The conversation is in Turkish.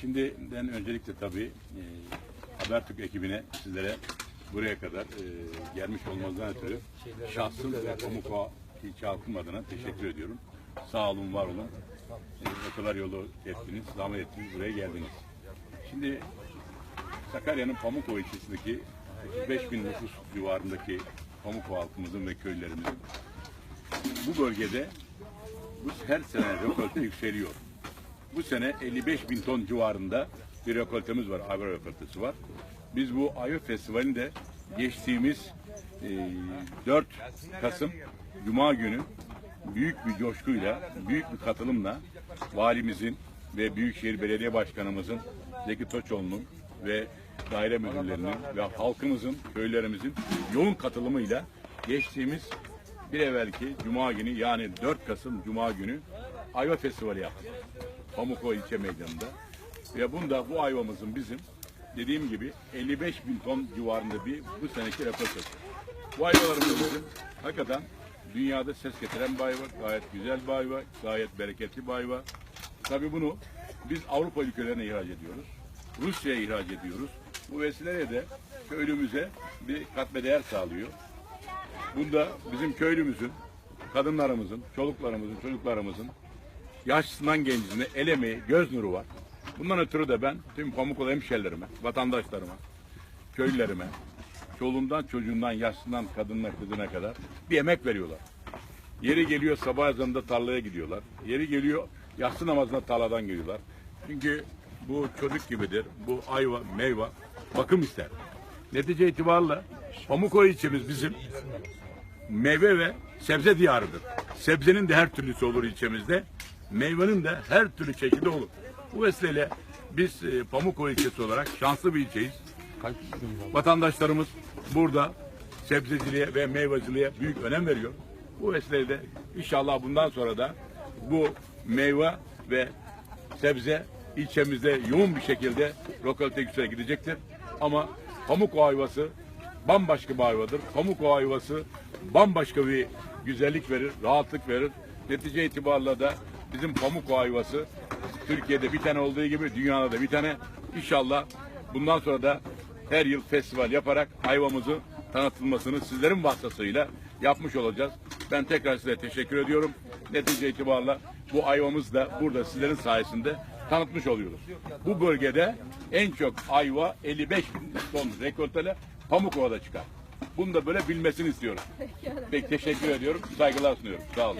Şimdiden öncelikle tabii e, Habertürk ekibine sizlere buraya kadar e, gelmiş olmanızdan ötürü şahsım ve Pamukkale ilçe adına teşekkür ediyorum. Sağ olun, var olun. E, o kadar yolu ettiniz, zahmet ettiniz, buraya geldiniz. Şimdi Sakarya'nın Pamukkale ilçesindeki 35 bin nüfus civarındaki Pamukkale halkımızın ve köylülerimizin bu bölgede bu her sene rekolte yükseliyor. Bu sene 55 bin ton civarında bir rekoltemiz var, agro rekoltesi var. Biz bu Ayva Festivali'nde geçtiğimiz e, 4 Kasım Cuma günü büyük bir coşkuyla, büyük bir katılımla valimizin ve Büyükşehir Belediye Başkanımızın Zeki Toçoğlu'nun ve daire müdürlerinin ve halkımızın, köylerimizin yoğun katılımıyla geçtiğimiz bir evvelki Cuma günü yani 4 Kasım Cuma günü Ayva Festivali yaptık. Pamukova ilçe meydanında. Ve bunda bu ayvamızın bizim dediğim gibi 55 bin ton civarında bir bu seneki rekortası. Bu ayvalarımız bizim hakikaten dünyada ses getiren bir ayva, gayet güzel bir ayva, gayet bereketli bir ayva. Tabii bunu biz Avrupa ülkelerine ihraç ediyoruz. Rusya'ya ihraç ediyoruz. Bu vesileyle de köylümüze bir katma sağlıyor. Bunda bizim köylümüzün, kadınlarımızın, çoluklarımızın, çocuklarımızın yaşlısından gencine el emeği, göz nuru var. Bundan ötürü de ben tüm Pamukkale hemşerilerime, vatandaşlarıma, köylülerime, çoluğundan çocuğundan, yaşlısından kadınına, kızına kadar bir emek veriyorlar. Yeri geliyor sabah ezanında tarlaya gidiyorlar. Yeri geliyor yatsı namazına tarladan geliyorlar. Çünkü bu çocuk gibidir. Bu ayva, meyve bakım ister. Netice itibariyle Pamukkale ilçemiz bizim meyve ve sebze diyarıdır. Sebzenin de her türlüsü olur ilçemizde. Meyvenin de her türlü çeşidi olur. Bu vesileyle biz e, Pamukkale ilçesi olarak şanslı bir ilçeyiz. Vatandaşlarımız burada sebzeciliğe ve meyveciliğe büyük önem veriyor. Bu vesileyle de inşallah bundan sonra da bu meyve ve sebze ilçemizde yoğun bir şekilde lokalite yüksele gidecektir. Ama pamuk ayvası bambaşka bir ayvadır. Pamuk ayvası bambaşka bir güzellik verir, rahatlık verir. Netice itibariyle de bizim pamuk ayvası Türkiye'de bir tane olduğu gibi dünyada da bir tane. İnşallah bundan sonra da her yıl festival yaparak ayvamızı tanıtılmasını sizlerin vasıtasıyla yapmış olacağız. Ben tekrar size teşekkür ediyorum. Netice itibariyle bu ayvamız da burada sizlerin sayesinde tanıtmış oluyoruz. Bu bölgede en çok ayva 55 bin ton rekoltele Pamukova'da çıkar. Bunu da böyle bilmesini istiyorum. Peki teşekkür ediyorum. Saygılar sunuyorum. Sağ olun.